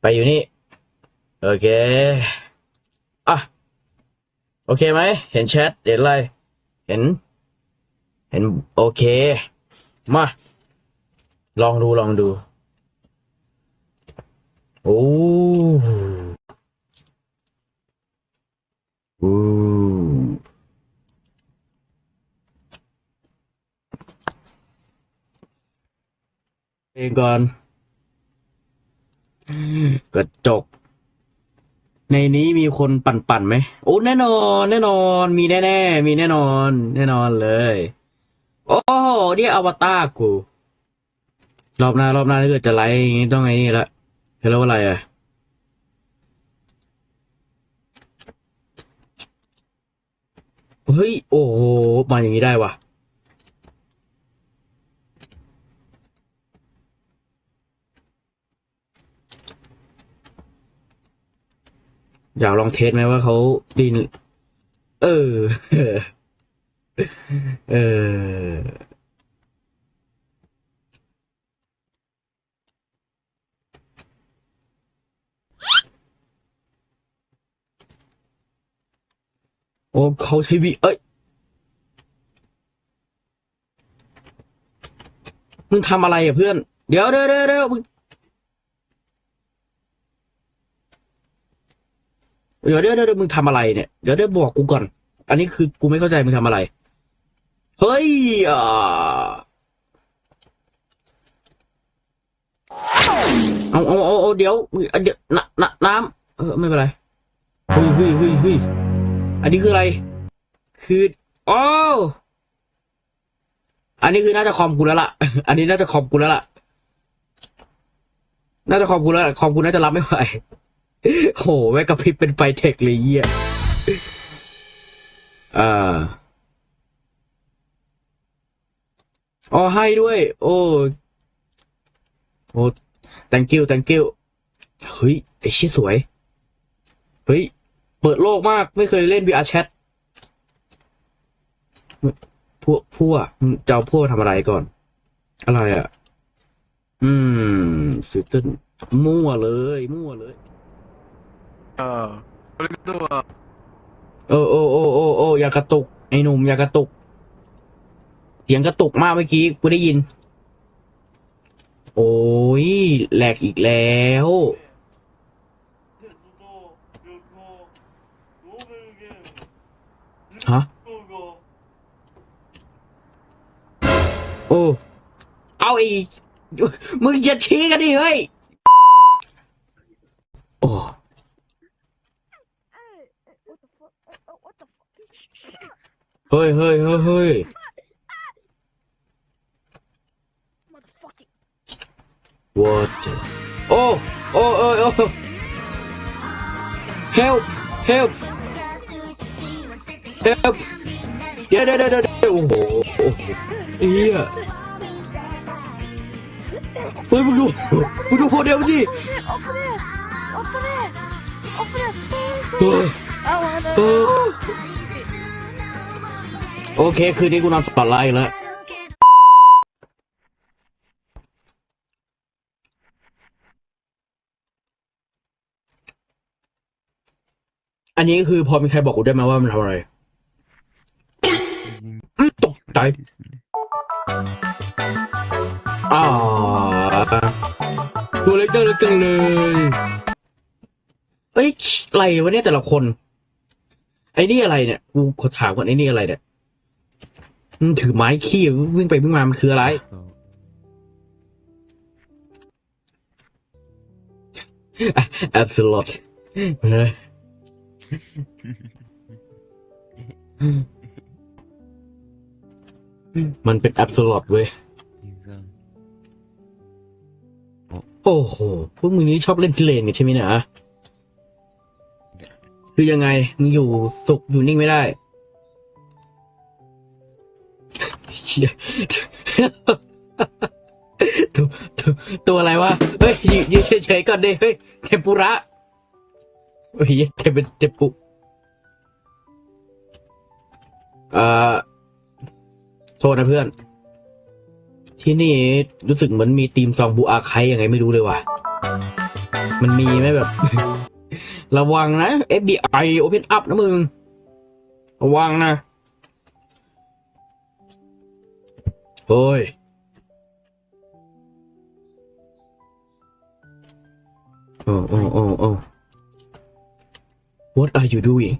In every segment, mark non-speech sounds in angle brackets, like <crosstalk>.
ไปอยู่นี่ โอเค อะ โอเคไหม เห็นแชท เห็นอะไร เห็น เห็น โอเค มา ลองดูลองดู โอ้โอ้เองก่อน กระจก ในนี้มีคนปั่นๆไหมโอ้แน่นอน แน่นอน มีแน่ๆมีแน่นอน แน่นอนเลย โอ้นี่อวตารกู รอบหน้ารอบหน้าถ้าเกิดจะไลฟ์อย่างงี้ต้องไอ้นี่ละเขาเรียกว่าอะไรอะเฮ้ย โอ้โห มาอย่างนี้ได้วะ อยากลองเทสไหมว่าเขาดิน เออ เออ โอ้เขาใช้วีเอ้ย มึงทำอะไรอะเพื่อน เดี๋ยวเดี๋ยวเดี๋ยวเดี๋ยวมึง เดี๋ยวเดี๋ยวเดี๋ยวมึงทำอะไรเนี่ยเดี๋ยวเดี๋ยวบอกกูก่อน อันนี้คือกูไม่เข้าใจมึงทำอะไร เฮ้ยอ่าเอาเอาเอาเอาเดี๋ยวเดี๋ยวน้ำน้ำเออไม่เป็นไรเฮ้ยเฮ้ยเฮ้ยเฮ้ยอันนี้คืออะไร คืออ๋ออันนี้คือน่าจะคอมกูแล้วล่ะ อันนี้น่าจะคอมกูแล้วล่ะ น่าจะคอมกูแล้วคอมกูน่าจะรับไม่ไหว โห แม่กระพริบเป็นไฟเทคเลยเยี่ยอ่าอ๋อให้ด้วย โอ้โอ้ thank you thank you เฮ้ย ไอชี้ยสวย เฮ้ย เปิดโลกมาก ไม่เคยเล่น VR chat พวกพวกมึงจะเอาพวกทำอะไรก่อน อะไรอะ อืมฟิลเตอร์มั่วเลย มั่วเลย ああ、これとは、 โอ้โอ้โอ้โอ้โอ้อย่ากระตุก ไอ้หนุ่มอย่ากระตุก เสียงกระตุกมากเมื่อกี้กูได้ยิน โอ้ยแหลกอีกแล้ว ฮะ โอ้ เอาอีก มึงจะชี้กันดิเฮ้ย เฮ้ยเฮ้ยเฮ้ยเฮ้ย motherfucking. What? Oh, oh, oh, oh. Help, help, help. เดี๋ยวเดี๋ยวเดี๋ยวเดี๋ยวโอ้โหโอ้โหเฮียเฮ้ยมึงดูมึงดูโมเดลดิ Open it! Open it! Open it! เออ I wanna เออ โอเค คืนนี้กูนอนสปอตไลท์แล้วอันนี้คือพอมีใครบอกกูได้ไหมว่ามันทำอะไรตกใจอ่าตัวเล็กจังเล็กจังเลยเอ้ยอะไรวะเนี่ยแต่ละคน ไอ้นี่อะไรเนี่ย กูขอถามก่อนไอ้นี่อะไรเนี่ย ถือไม้ขี้วิ่งไปวิ่งมามันคืออะไรแอบสลอตมันเป็นแอบสลอตเว้ย โอ้โห พวกมึงนี่ชอบเล่นพิเรนกันใช่ไหมเนี่ยฮะคือยังไง มึงอยู่สุขอยู่นิ่งไม่ได้ เหี้ยตัวตัวตัวอะไรวะ เฮ้ยยืนยืนเฉยๆก่อนดิ เฮ้ย เทมปุระเฮ้ยเทมเป็นเทมปุเอ่อโทษนะเพื่อน ที่นี่รู้สึกเหมือนมีทีมซองบูอาไคยังไงไม่รู้เลยว่ะ มันมีไหมแบบ ระวังนะ FBI Open Up นะมึง ระวังนะ โอ้ย โอ้โอ้โอ้โอ้ What are you doing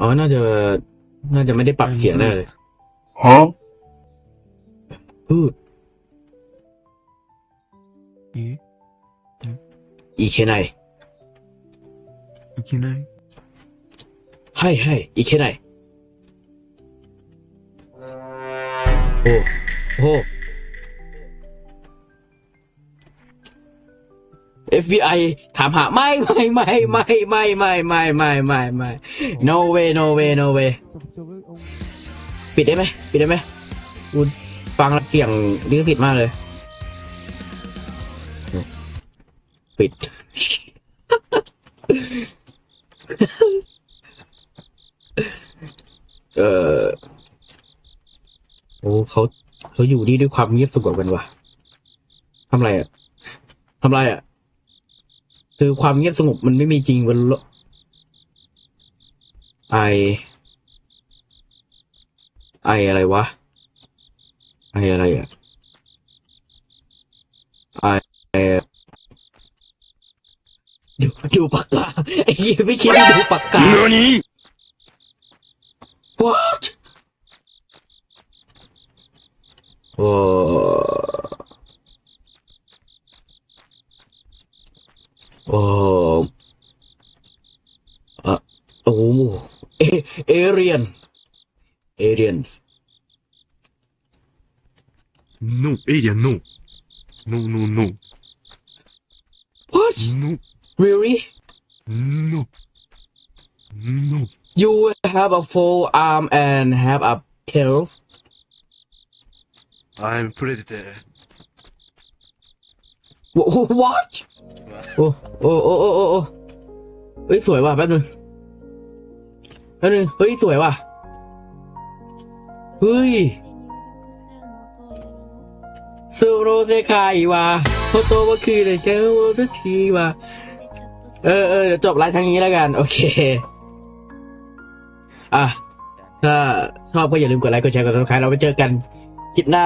อ๋อ น่าจะ น่าจะไม่ได้ปรับเสียงได้เลย Huh? Good えいけない。いけない はいはい、いけない。おお FBI ถามหาไม่ไม่ไม่ไม่ไม่ไม่ไม่ไม่ไม่ไม่ no way no way no way ปิดได้ไหมปิดได้ไหมกูฟังแล้วเกี่ยงลิขสิทธิ์มากเลย ปิด เออโอ้เขาเขาอยู่นี่ด้วยความเงียบสงบกันวะทำไรอะทำไรอะ คือความเงียบสงบมันไม่มีจริงบนโลกไอ ไออะไรวะ ไออะไรอะ ไอดูดูปากกาไอ้เหี้ยไม่คิดดูปากกา Oh. Uh, oh. <laughs> A- Aryan. Arians. No, Arian, no. No, no, no. What? No. Really? No. No. You have a full arm and have a tail? I'm pretty W- <laughs> what? โอ้โอ้โอ้โอ้โอ้เฮ้ยสวยว่ะแป๊บนึงแป๊บนึงเฮ้ยสวยว่ะเฮ้ยสูโรเซคายว่ะโคโตว่าคือเลยแกโอทุกทีว่ะเออเออเดี๋ยวจบไลฟ์ทางนี้แล้วกัน โอเค อะถ้าชอบก็อย่าลืมกดไลค์กดแชร์กดซับสไครต์เราไปเจอกันคลิปหน้า